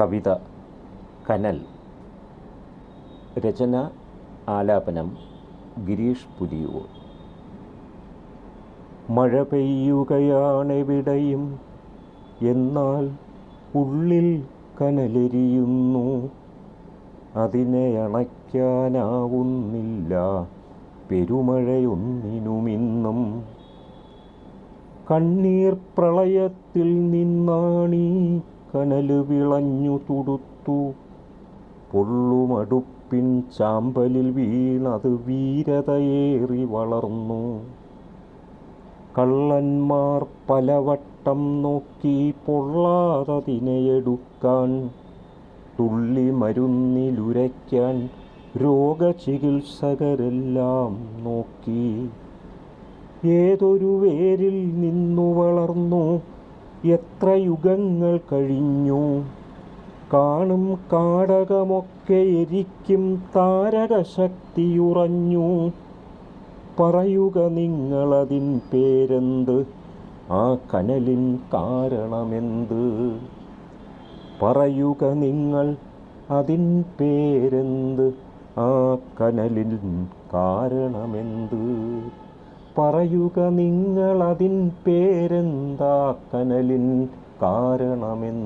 കവിത കനൽ രചന ആലാപനം ഗിരീഷ് പുലിയൂർ. മഴ പെയ്യുകയാണെവിടെയും എന്നാൽ ഉള്ളിൽ കനലെരിയുന്നു. അതിനെ അണയ്ക്കാനാവുന്നില്ല പെരുമഴയൊന്നിനുമിന്നും. കണ്ണീർ പ്രളയത്തിൽ നിന്നാണീ കനൽ വിളഞ്ഞു തുടുത്തു. പൊള്ളുമടുപ്പിൻ ചാമ്പലിൽ വീണത് വീരതയേറി വളർന്നു. കള്ളന്മാർ പലവട്ടം നോക്കി പൊള്ളാതതിനെയെടുക്കാൻ തുള്ളി മരുന്നിലുരയ്ക്കാൻ രോഗചികിത്സകരെല്ലാം നോക്കി. ഏതൊരു വേരിൽ നിന്നു വളർന്നു. എത്ര യുഗങ്ങൾ കഴിഞ്ഞു? കാണും കാടകമൊക്കെ എരിക്കും താരകശക്തിയുറഞ്ഞു. പറയുക നിങ്ങളതിൻ പേരെന്ത്? ആ കനലിൻ കാരണമെന്ത്? പറയുക നിങ്ങൾ അതിൻ പേരെന്ത്? ആ കനലിൻ കാരണമെന്ത്? പറയുക നിങ്ങളതിൻ പേരെന്താ കനലിൻ കാരണമെന്ത്